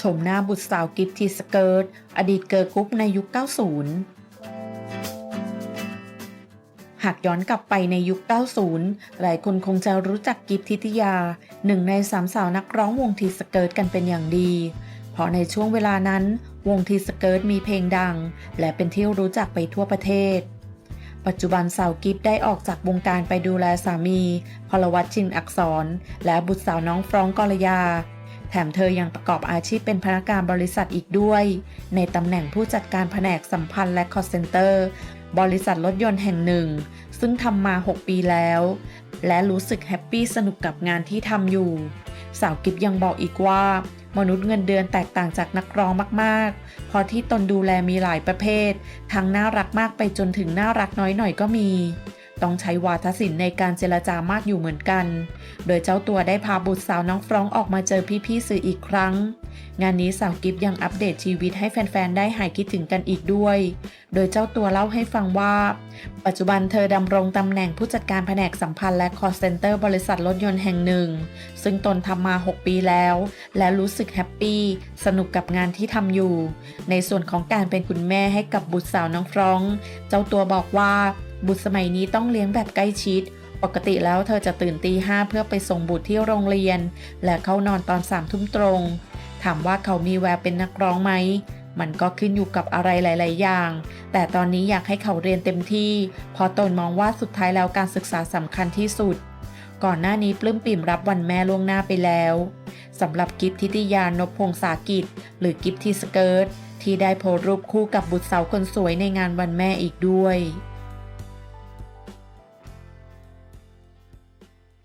ชมหน้าบุตรสาวกิฟทีสเกิร์ตอดีตเกิร์ลกรุ๊ปในยุค 90 หากย้อนกลับไปในยุค 90 หลายคนคงจะรู้จักกิฟทิติยา หนึ่งในสามสาวนักร้องวงทีสเกิร์ตกันเป็นอย่างดี เพราะในช่วงเวลานั้นวงทีสเกิร์ตมีเพลงดัง และเป็นที่รู้จักไปทั่วประเทศ ปัจจุบันสาวกิฟได้ออกจากวงการไปดูแลสามีพลวัตชินอักษร และบุตรสาวน้องฟรองก์กรยา แถมเธอยังประกอบอาชีพเป็นพนักงานบริษัทอีกด้วย ในตำแหน่งผู้จัดการแผนกสัมพันธ์และ call center บริษัทรถยนต์แห่งหนึ่ง ซึ่งทำมา 6 ปีแล้ว และรู้สึกแฮปปี้สนุกกับงานที่ทำอยู่ สาวกิฟยังบอกอีกว่า มนุษย์เงินเดือนแตกต่างจากนักร้องมากๆเพราะที่ตนดูแลมีหลายประเภท ทั้งน่ารักมากไปจนถึงน่ารักน้อยหน่อยก็มี ต้องใช้วาทศิลป์ในการเจรจามากอยู่เหมือนกัน โดยเจ้าตัวได้พาบุตรสาวน้องฟรองออกมาเจอพี่ๆสื่ออีกครั้ง งานนี้สาวกิฟยังอัปเดตชีวิตให้แฟนๆ ได้หายคิดถึงกันอีกด้วย โดยเจ้าตัวเล่าให้ฟังว่า ปัจจุบันเธอดำรงตำแหน่งผู้จัดการแผนกสัมพันธ์และ call center บริษัทรถยนต์แห่งหนึ่ง ซึ่งตนทำมา 6 ปีแล้ว และรู้สึกแฮปปี้สนุกกับงานที่ทำอยู่ ในส่วนของการเป็นคุณแม่ให้กับบุตรสาวน้องฟรอง เจ้าตัวบอกว่า บุตรสมัยนี้ต้องเลี้ยงแบบใกล้ชิด ปกติแล้วเธอจะตื่นตีห้าเพื่อไปส่งบุตรที่โรงเรียน และเข้านอนตอนสามทุ่มตรง ถามว่าเขามีแววเป็นนักร้องไหม มันก็ขึ้นอยู่กับอะไรหลาย ๆ อย่าง แต่ตอนนี้อยากให้เขาเรียนเต็มที่เพราะตนมองว่าสุดท้ายแล้วการศึกษาสำคัญที่สุด ก่อนหน้านี้ปลื้มปิ่มรับวันแม่ล่วงหน้าไปแล้วสำหรับกิฟทิติยานพพงษากิจ หรือกิฟทีสเกิร์ตที่ได้โพสต์รูปคู่กับบุตรสาวคนสวยในงานวันแม่อีกด้วย